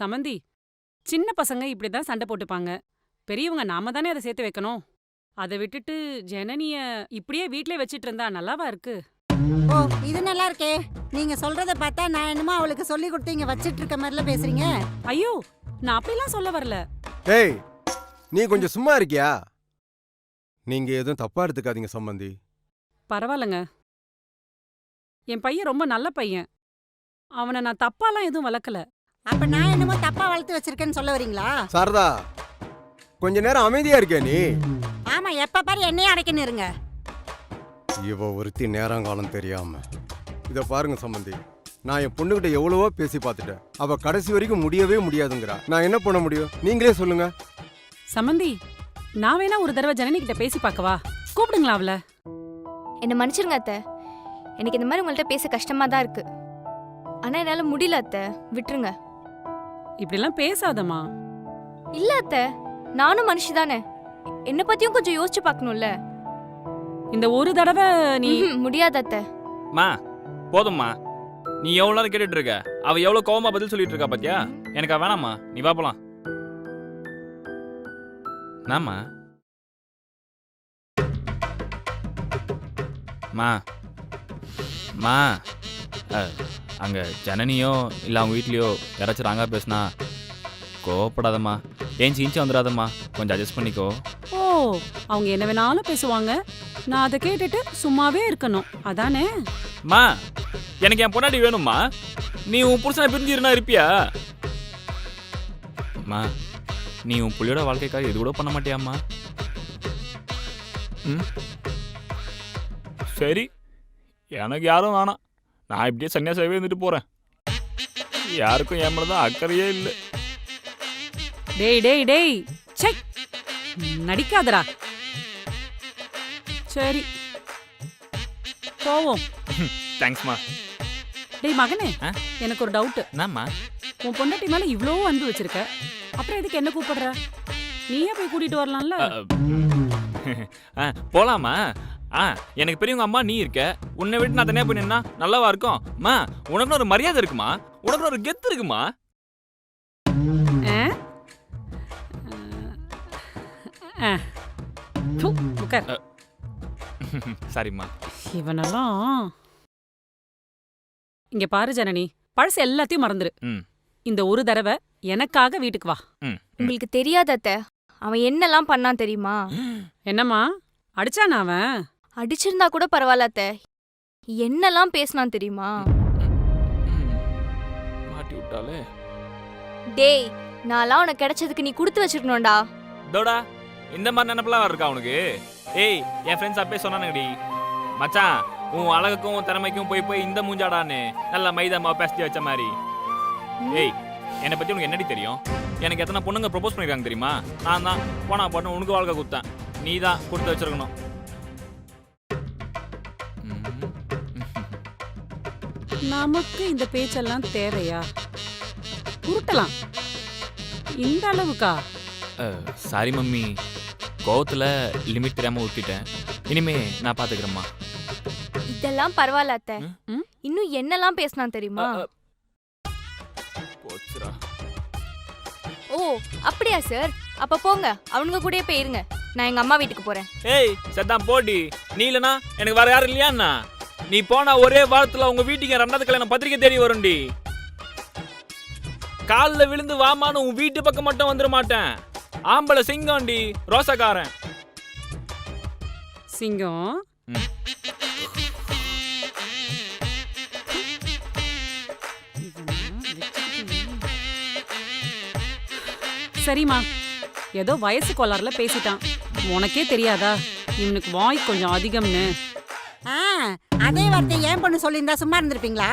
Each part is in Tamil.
சமந்தி சின்ன பசங்க இப்படிதான் சண்டை போட்டுப்பாங்க. பெரியவங்க நாம தானே அதை சேர்த்து வைக்கணும். அதை விட்டுட்டு ஜனனிய இப்படியே வீட்லயே வச்சிட்டு இருந்தா நல்லாவா இருக்கு? ஓ இது நல்லா இருக்கே. நீங்க சொல்றத பார்த்தா நான் என்னமோ அவளுக்கு சொல்லி கொடுத்து இங்க வச்சிட்டு இருக்க மாதிரில பேசுறீங்க. ஐயோ நான் அப்படிலாம் சொல்ல வரல. டேய் நீ கொஞ்சம் சும்மா இருக்கியா? நீங்க எதுவும் தப்பா எடுத்துக்காதீங்க சம்பந்தி பரவாயில்லைங்க. என் பையன் ரொம்ப நல்ல பையன். அவனை நான் தப்பாலாம் எதுவும் வளர்க்கல. அப்ப நான் என்னமோ தப்பா வளர்த்து வச்சிருக்கேன்னு சொல்ல வரீங்களா? சாரதா கொஞ்ச நேரம் அமைதியா இருக்கியா நீ. ஆமா எப்ப பாரு என்னையே அடைக்கணும் இருங்க. இவ ஒருத்தி நேரங்காலம் தெரியாம. இத பாருங்க சம்பந்தி நான் என் பொண்ணுகிட்ட எவ்வளவோ பேசி பார்த்துட்டேன். அவ கடைசி வரைக்கும் முடியவே முடியாதுங்கிறா. நான் என்ன பண்ண முடியும்? நீங்களே சொல்லுங்க. சமந்தி நான் வேணா ஒரு தடவை ஜனனி கிட்ட பேசி பார்க்கவா கூப்பிடுங்களா அவள? என்னை மன்னிச்சிருங்க அத்தை. எனக்கு இந்த மாதிரி உங்கள்கிட்ட பேச கஷ்டமா தான் இருக்கு. ஆனா என்னால முடியல அத்தை. விட்டுருங்க. இப்படிலாம் பேசாதம்மா. இல்ல அத்தை நானும் மனுஷி தானே. என்னை பத்தியும் கொஞ்சம் யோசிச்சு பார்க்கணும்ல? இந்த ஒரு தடவை நீ ம்ஹும், முடியாது அத்தை. மா போதும்மா. நீ எவ்வளோ நேரம் கேட்டுட்டு இருக்க அவ எவ்வளோ கோவமா பதில் சொல்லிட்டு இருக்கா பாத்தியா? எனக்கு அவ வேணாம்மா. நீ வா போலாம். நாமா மா. மா. அஹ், அங்க ஜனனியோ இல்லை அவங்க வீட்லயோ யாராச்சும் ராங்கா பேசுனா கோவப்படாதம்மா. ஏஞ்சி இன்ச்சு வந்துடாதம்மா கொஞ்சம் அட்ஜஸ்ட் பண்ணிக்கோ. ஓ அவங்க என்ன வேணாலும் பேசுவாங்க. நான் அதை கேட்டுட்டு சும்மாவே இருக்கணும். அதானே? மா எனக்கு என் பொண்டாட்டி வேணும்மா. நீ உன் புருஷனை பிரிஞ்சிருந்தா இருப்பியா? மா நீ உன் புள்ளியோட வாழ்க்கைக்காக இது கூட பண்ண மாட்டியாம்மா? ம்? சரி எனக்கு யாரும் வேணாம். நான் இப்படியே சன்னியாசாவே இருந்துட்டு போறேன் யாருக்கும் என் மேல தான் அக்கறையே இல்லை டேய் டேய் டேய் சை நடிக்காதடா சரி போவோம் தேங்க்ஸ்மா டேய் மகனே ஆ? எனக்கு ஒரு டவுட் என்னம்மா உன் பொண்டாட்டி மேல இவ்ளோ அன்பு வச்சிருக்க அப்புறம் எதுக்கு என்ன கூப்பிடுற நீயே போய் கூட்டிட்டு வரலாம்ல அ, அ, போலாமா ஆ எனக்கு பெரியவங்க அம்மா நீ இருக்க. உன்னை விட்டு நான் தனியா போய் நின்னா நல்லாவா இருக்கும்? மா உனக்குன்னு ஒரு மரியாதை இருக்குமா? உனக்குன்னு ஒரு கெத்து இருக்குமா? சரிம்மா. இவனெல்லாம். இங்க பாரு ஜனனி. பழசு எல்லாத்தையும் மறந்துரு. ம். இந்த ஒரு தடவை எனக்காக வீட்டுக்கு வா. உங்களுக்கு தெரியாத அத்தை அவன் என்னெல்லாம் பண்ணான் தெரியுமா? என்னம்மா? அடிச்சானா அவன்? அடிச்சிருந்தா கூட பரவாயில்ல அத்தை என்னெல்லாம் பேசினான் தெரியுமா. மாட்டி விட்டாலே. டேய் நான்லாம் உனக்கு கிடைச்சதுக்கு நீ கொடுத்து வச்சிருக்கணும்டா. தோடா இந்த மாதிரி நினப்பெல்லாம் இருக்கா உனக்கு? ஏய் என் ஃப்ரெண்ட்ஸ் அப்பே சொன்னானுங்கடி. மச்சான் உன் அழகுக்கும் உன் திறமைக்கும் போய் போய் இந்த மூஞ்சாடான்னு நல்லா மைதா மாவு பேசி வச்ச மாதிரி. ஏய் என்னை பத்தி உனக்கு என்னடி தெரியும்? எனக்கு எத்தனை பொண்ணுங்க ப்ரொபோஸ் பண்ணிருக்காங்க தெரியுமா? நான் தான். போனா போட்டு உனக்கு வாழ்க்கை கொடுத்தேன். நீ தான் கொடுத்து வச்சிருக்கணும். நமக்கு இந்த பேச்செல்லாம் தேவையா? உருட்டலாம். இந்த அளவுக்கா? Sorry mummy. கோவத்துல லிமிட் தெரியாம ஊத்திட்டேன் இனிமே நான் பாத்துக்கிறேம்மா. இதெல்லாம் பரவாயில்ல அத்தை? இன்னும் என்னெல்லாம் பேசினான் தெரியுமா? ஓ அப்படியா சார்? அப்ப போங்க. அவனுங்க கூடயே போயிருங்க நான் எங்க அம்மா வீட்டுக்கு போறேன். ஏய் சத்தான் போடி. நீ இல்லனா எனக்கு வேற யாரும் இல்லையாண்ணா நீ போனா ஒரே வாரத்துல உங்க வீட்டுக்கு ரெண்டாவது கல்யாணம் பத்திரிக்கை தேடி வரும்டி. கால்ல விழுந்து வாமான்னு உன் வீட்டு பக்கம் மட்டும் வந்துட மாட்டேன். ஆம்பளை சிங்கம்டி ரோசக்காரன். சிங்கம். சரிம்மா. ஏதோ வயசு கோளாறுல பேசிட்டான். உனக்கே தெரியாதா? இவனுக்கு வாய் கொஞ்சம் அதிகம்னு. ஆ அதே வார்த்தை ஏன் பொண்ணு சொல்லியிருந்தா சும்மா இருந்திருப்பீங்களா?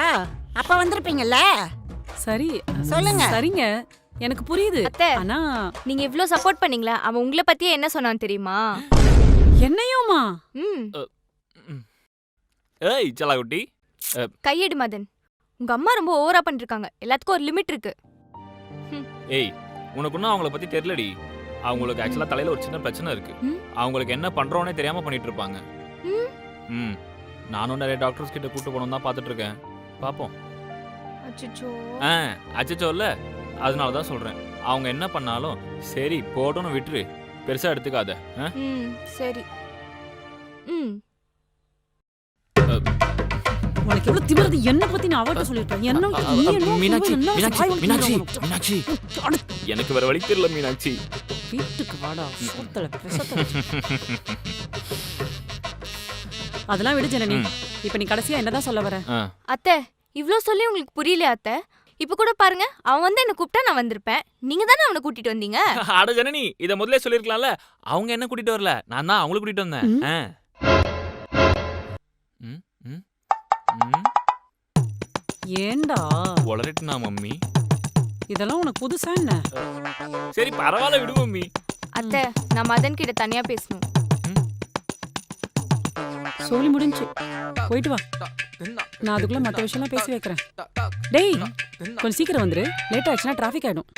அப்ப வந்திருப்பீங்கல்ல? சரி சொல்லுங்க. சரிங்க. எனக்கு புரியுது. அத்தை ஆனா நீங்க இவ்ளோ சப்போர்ட் பண்ணீங்களா? அவன் உங்களை பத்தியே என்ன சொன்னான் தெரியுமா? என்னையுமா? ம். ஏய் செல்லாக்குட்டி. கையெடு மதன். உங்க அம்மா ரொம்ப ஓவரா பண்ணிருக்காங்க. எல்லாத்துக்கும் ஒரு லிமிட் இருக்கு. ஏய் உனக்கு இன்னும் அவங்கள பத்தி தெரியலடி. அவங்களுக்கு ஆக்சுவலா தலையில ஒரு சின்ன பிரச்சனை இருக்கு. ம்? அவங்களுக்கு என்ன பண்றோன்னே தெரியாம பண்ணிட்டு இருப்பாங்க. ம்? ம். நானும் நிறைய டாக்டர்ஸ் கிட்ட கூட்டு போகணும் தான் பார்த்துட்டு இருக்கேன் பாப்போம் அச்சச்சோ. ஆ அச்சச்சோ இல்ல. அதனால தான் சொல்றேன். அவங்க என்ன பண்ணாலும் சரி போட்டோன்னு விட்டுரு. பெருசா எடுத்துக்காத. ஆ? ம் சரி. ம். உனக்கு எவ்வளவு திமிருது? என்ன பத்தி நான் அவட்ட என்ன நீ என்ன மீனாட்சி மீனாட்சி மீனாட்சி உனக்கு? மீனாட்சி. அட, எனக்கு வேற வழி தெரியல மீனாட்சி. வீட்டுக்கு வாடா சோத்தல பிரசத்தல அதெல்லாம் விடு ஜனனி. இப்ப நீ கடைசியா என்னதான் சொல்ல வர? அத்தை இவ்ளோ சொல்லி உங்களுக்கு புரியலையா அத்தை? இப்போ கூட பாருங்க அவன் வந்து என்ன கூப்பிட்டா நான் வந்திருப்பேன். நீங்க தானே அவனை கூட்டிட்டு வந்தீங்க? அட ஜனனி இத முதல்ல சொல்லிருக்கலாம்ல அவங்க என்ன கூட்டிட்டு வரல? நான் தான் அவங்கள கூட்டிட்டு வந்தேன். ஏண்டா? உளறிட்டுனா மம்மி? இதெல்லாம் உனக்கு புதுசா என்ன? சரி பரவாயில்ல விடு மம்மி. அத்தை நான் மதன் கிட்ட தனியா பேசணும். சொல்லி முடிஞ்சு. போயிட்டு வா. நான் அதுக்குள்ள மத்த விஷயம்லாம் பேசி வைக்கிறேன். டேய் கொஞ்சம் சீக்கிரம் வந்துரு. லேட் ஆச்சுன்னா டிராஃபிக் ஆயிடும்.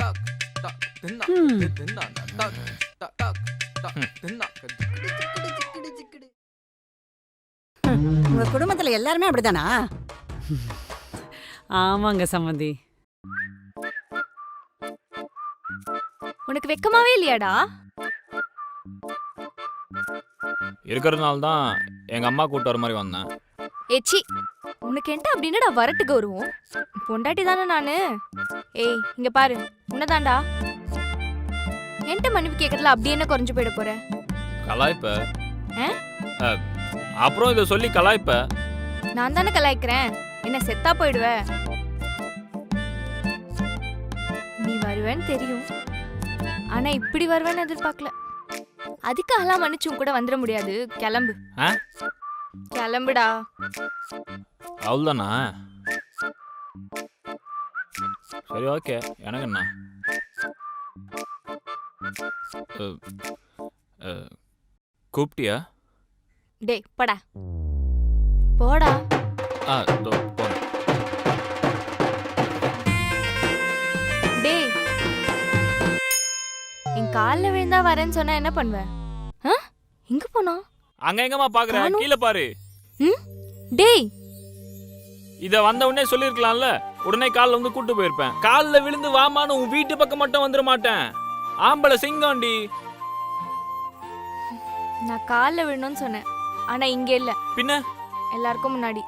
உங்க குடும்பத்துல எல்லாருமே அப்படிதானா ஆமாங்க சம்மந்தி. உனக்கு வெக்கமாவே இல்லையாடா? இருக்கிறதுனால தான் எங்க அம்மா கூட்டு வர மாதிரி வந்தேன். ஏச்சி உனக்கு என்ன அப்படின்னடா வரட்டு கௌரவம்? பொண்டாட்டி தானே நானு? ஏய் இங்க பாரு உன்னதாண்டா என்கிட்ட மன்னிப்பு கேட்கறதுல அப்படி என்ன குறைஞ்சு போயிட போற? கலாய்ப்ப. அப்புறம் இதை சொல்லி கலாய்ப்ப. நான் தானே கலாய்க்கிறேன். என்ன செத்தா போயிடுவ? நீ வருவேன்னு தெரியும். ஆனா இப்படி வருவேன்னு எதிர்பார்க்கல. அதுக்காகலாம் மன்னிச்சு உன் கூட வந்துட முடியாது. கிளம்பு? கிளம்புடா. அவ்வளோதானா சரி ஓகே. எனக்கு என்ன? கூப்பிட்டியா? டேய் படா. போடா. ஆ போறேன் டேய். என் கால்ல விழுந்தா வரேன்னு சொன்னா என்ன பண்ணுவ? ஆ? எங்க போனா? அங்க எங்கம்மா பாக்குற? காணோம். கீழே பாரு. ம்? டேய். இத வந்த உடனே சொல்லிருக்கலாம்ல. உடனே கால்ல வந்து கூட்டு போயிருப்பேன். கால்ல விழுந்து வாமான்னு உன் வீட்டு பக்கம் மட்டும் வந்துட மாட்டேன். ஆம்பளை சிங்கம்டி நான் கால்ல விழணும்னு சொன்னேன். ஆனா இங்க இல்ல. பின்ன? எல்லாருக்கும் முன்னாடி.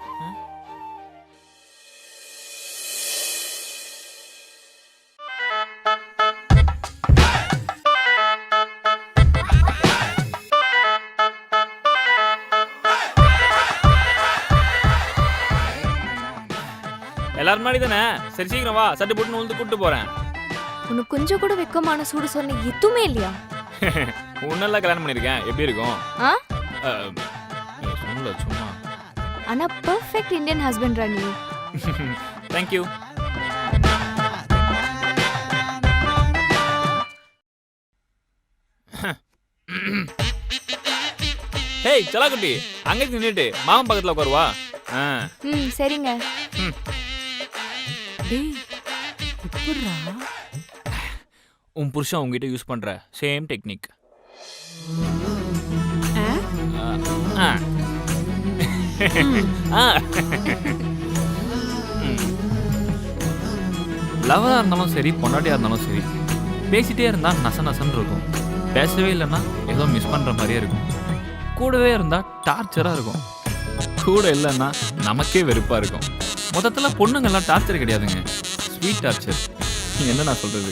எல்லாரும் தானே? சரி சீக்கிரம் வா. சட்டு போட்டு வந்து கூட்டு போறேன். உனக்கு கொஞ்சம் கூட வெக்கமான சூடு சொல்ல எதுவுமே இல்லையா? உன்னெல்லாம் கல்யாணம் பண்ணிருக்கேன் எப்படி இருக்கும்? ஆ? சும்மா. ஆனா பெர்ஃபெக்ட் இந்தியன் ஹஸ்பண்ட் நீ. Thank you hey சலாக்குட்டி. அங்க நின்னுட்டு. மாமன் பக்கத்துல உட்காருவா? ஆ. ம் சரிங்க. டேய் எப்படிடா உன் புருஷன் உங்ககிட்ட யூஸ் பண்ற சேம் டெக்னிக்? லவராக இருந்தாலும் சரி பொண்டாட்டியாக இருந்தாலும் சரி பேசிட்டே இருந்தால் நச நசன்னு இருக்கும். பேசவே இல்லைன்னா ஏதோ மிஸ் பண்ணுற மாதிரியே இருக்கும். கூடவே இருந்தால் டார்ச்சராக இருக்கும். கூட இல்லைன்னா நமக்கே வெறுப்பாக இருக்கும். மொத்தத்தில் பொண்ணுங்கள்லாம் டார்ச்சர் கிடையாதுங்க. ஸ்வீட் டார்ச்சர் என்ன நான் சொல்கிறது